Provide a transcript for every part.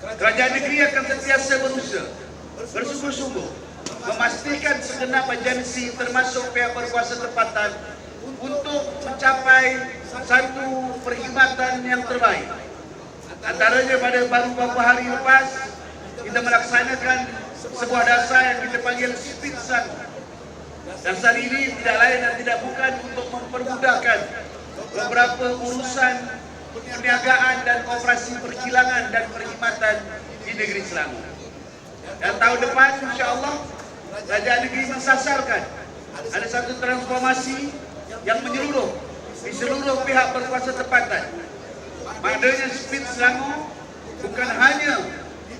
kerajaan negeri akan sentiasa berusaha bersungguh-sungguh memastikan segenap agensi termasuk pihak berkuasa tempatan untuk mencapai satu perkhidmatan yang terbaik. Antaranya pada baru beberapa hari lepas kita melaksanakan sebuah dasar yang kita panggil speed sun. Dasar ini tidak lain dan tidak bukan untuk mempermudahkan beberapa urusan perniagaan dan operasi perkilangan dan perkhidmatan di negeri Selangor. Dan tahun depan insya-Allah kerajaan negeri mensasarkan ada satu transformasi yang menyeluruh di seluruh pihak berkuasa tempatan. Maknanya speed Selangor bukan hanya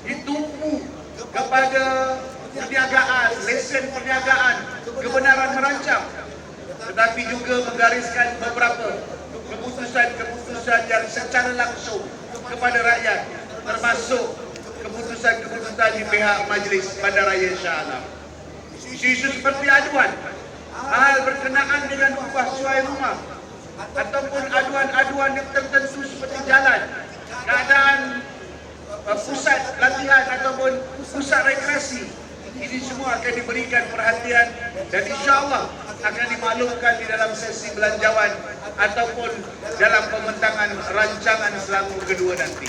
ditumpu kepada perniagaan, lesen perniagaan, kebenaran merancang tetapi juga menggariskan beberapa keputusan-keputusan yang secara langsung kepada rakyat termasuk keputusan-keputusan di pihak Majlis Bandaraya Shah Alam. Isu-isu seperti aduan, hal berkenaan dengan upah sesuai rumah ataupun aduan-aduan yang tertentu seperti jalan, keadaan uh, pusat latihan ataupun pusat rekreasi ini semua akan diberikan perhatian dan insyaAllah akan dimaklumkan di dalam sesi belanjawan ataupun dalam pembentangan rancangan Selangor kedua nanti.